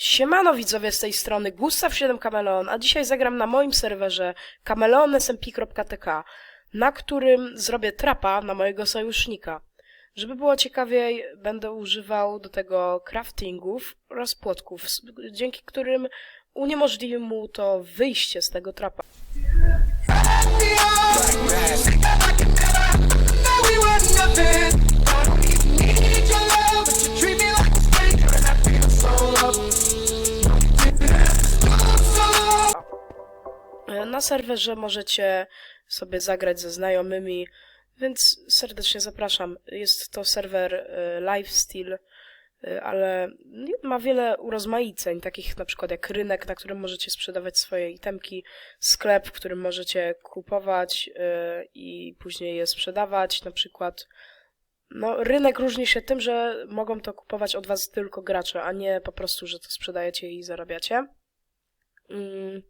Siemano widzowie z tej strony Gustaw7 Kameleon, a dzisiaj zagram na moim serwerze kameleonsmp.tk, na którym zrobię trapa na mojego sojusznika. Żeby było ciekawiej, będę używał do tego craftingów oraz płotków, dzięki którym uniemożliwi mu to wyjście z tego trapa. Serwerze możecie sobie zagrać ze znajomymi, więc serdecznie zapraszam. Jest to serwer e, lifestyle, ale ma wiele urozmaiceń, takich na przykład jak rynek, na którym możecie sprzedawać swoje itemki, sklep, w którym możecie kupować e, i później je sprzedawać, na przykład. No, rynek różni się tym, że mogą to kupować od was tylko gracze, a nie po prostu, że to sprzedajecie i zarabiacie. Mm.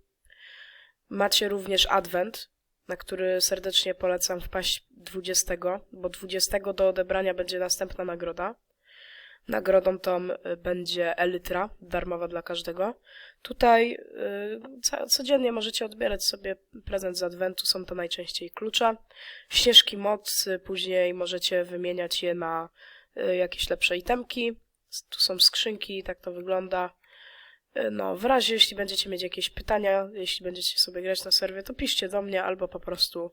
Macie również Advent, na który serdecznie polecam wpaść 20, bo 20 do odebrania będzie następna nagroda. Nagrodą tą y, będzie Elytra, darmowa dla każdego. Tutaj y, codziennie możecie odbierać sobie prezent z Adventu, są to najczęściej klucze. Śnieżki mocy, później możecie wymieniać je na y, jakieś lepsze itemki. Tu są skrzynki, tak to wygląda. E, No, w razie, jeśli będziecie mieć jakieś pytania, jeśli będziecie sobie grać na serwie, to piszcie do mnie albo po prostu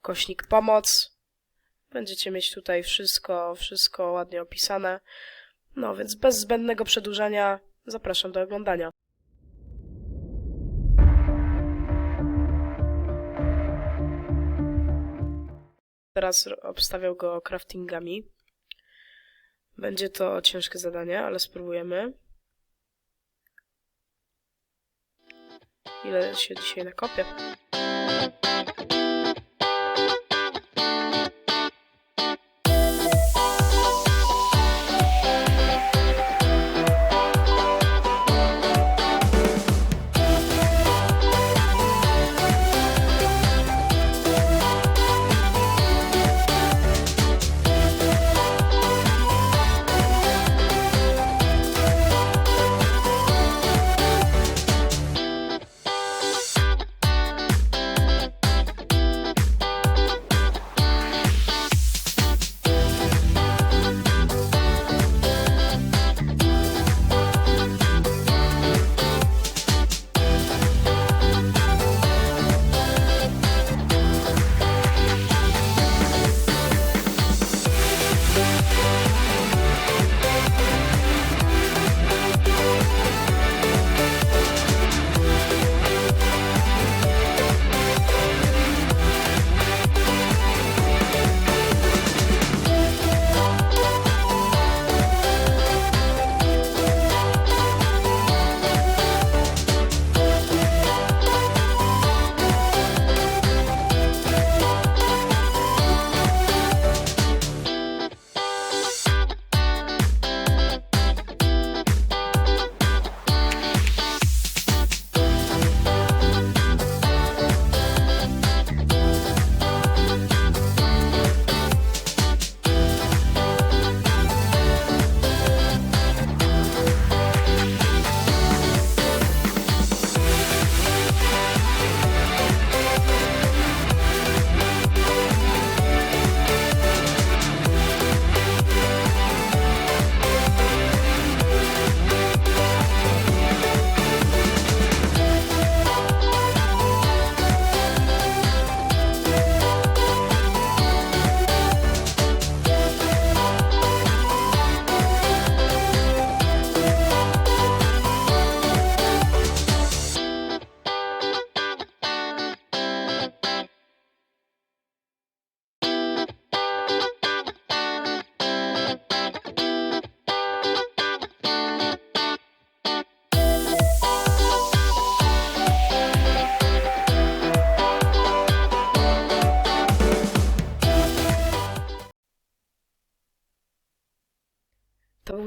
kośnik pomoc. Będziecie mieć tutaj wszystko, wszystko ładnie opisane. No, więc bez zbędnego przedłużania zapraszam do oglądania. Teraz obstawiał go craftingami. Będzie to ciężkie zadanie, ale spróbujemy. Ile się dzisiaj nakopię.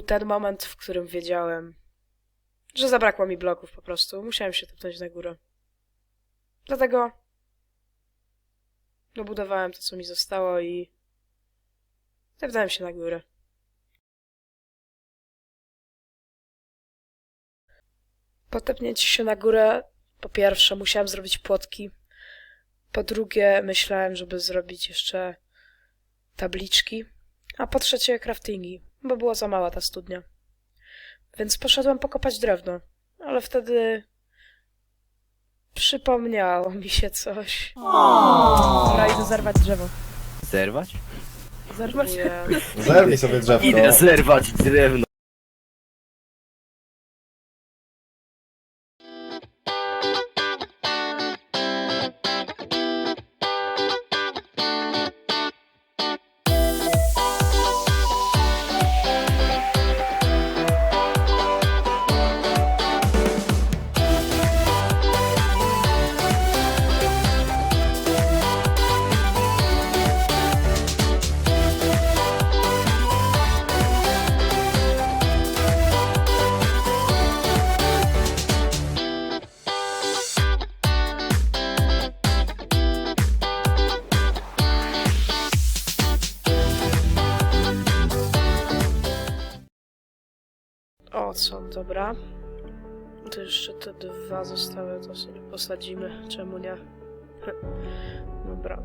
Ten moment, w którym wiedziałem, że zabrakło mi bloków po prostu. Musiałem się tepnąć na górę. Dlatego dobudowałem to, co mi zostało i tepnąłem się na górę. Potepnięcie się na górę, po pierwsze, musiałem zrobić płotki. Po drugie, myślałem, żeby zrobić jeszcze tabliczki. A po trzecie, craftingi, bo była za mała ta studnia. Więc poszedłem pokopać drewno, ale wtedy przypomniało mi się coś. Dobra, idę zerwać drzewo. Zerwać? Zerwać? Nie. Zerwij sobie drzewko. Idę zerwać drewno. O, co, dobra. To jeszcze te dwa zostały, to sobie posadzimy. Czemu nie? Dobra.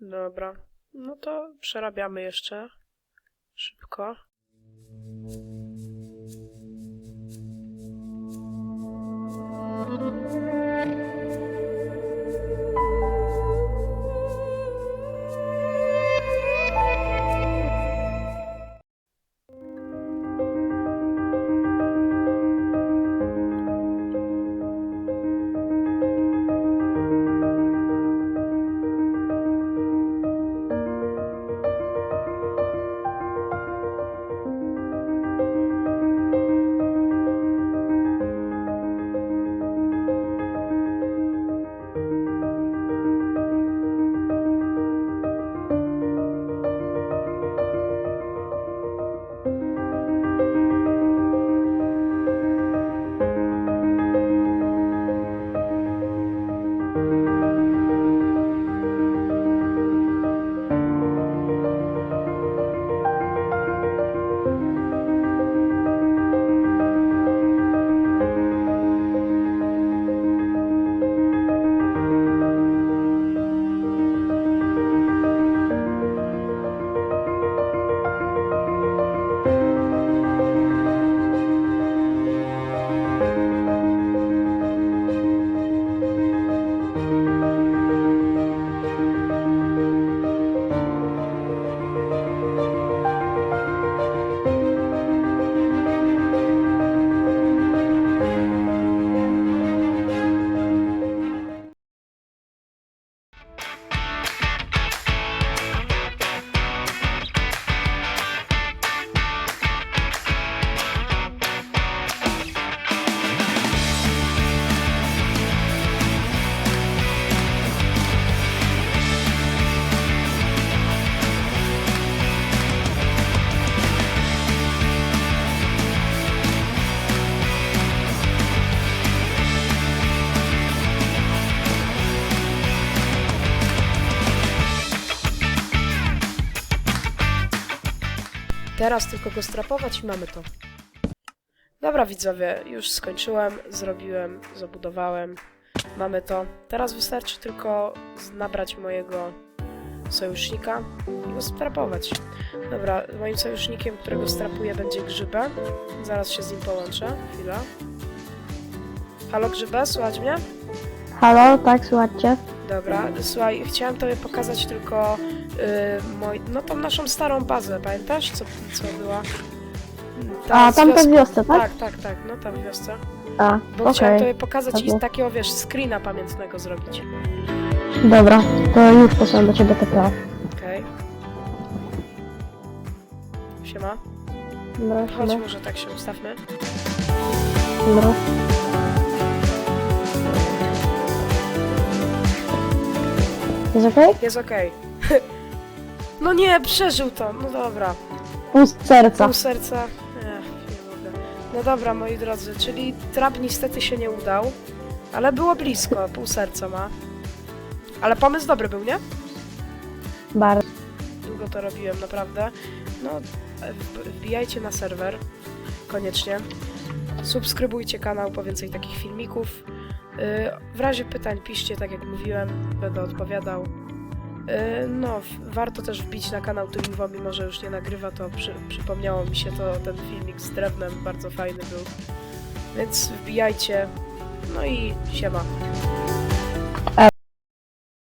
Dobra. No to przerabiamy jeszcze. Szybko. Teraz tylko go strapować i mamy to. Dobra widzowie, już skończyłem, zrobiłem, zabudowałem. Mamy to. Teraz wystarczy tylko nabrać mojego sojusznika i go strapować. Dobra, moim sojusznikiem, którego strapuję będzie Grzybę. Zaraz się z nim połączę. Chwila. Halo Grzybę, słuchać mnie? Halo, tak, słuchajcie. Dobra, słuchaj, chciałem tobie pokazać tylko yy, moj, no tą naszą starą bazę, pamiętasz? Co, co była? Ta A, z tam wioską. w wiosce, tak? Tak, tak, tak, no tam w wiosce. A, Bo chciałem okej. tobie pokazać i Dobra. takiego, wiesz, screena pamiętnego zrobić. Dobra, to już posłałem do ciebie TPA. Okej. Siema. Dobra, Chodź, dobra, może tak się ustawmy. dobra. Jest okej? Jest okej. no nie, przeżył to. No dobra. Pół serca. Pół serca. Ech, nie mogę. No dobra, moi drodzy, czyli trap niestety się nie udał, ale było blisko, pół serca ma. Ale pomysł dobry był, nie? Bardzo. długo to robiłem, naprawdę. No, e, wb- wbijajcie na serwer, koniecznie. Subskrybujcie kanał po więcej takich filmików. Y, W razie pytań piszcie, tak jak mówiłem, będę odpowiadał. Y, No, warto też wbić na kanał Turinwo, mimo że już nie nagrywa, to przy, przypomniało mi się to, ten filmik z drewnem, bardzo fajny był. Więc wbijajcie. No i siema.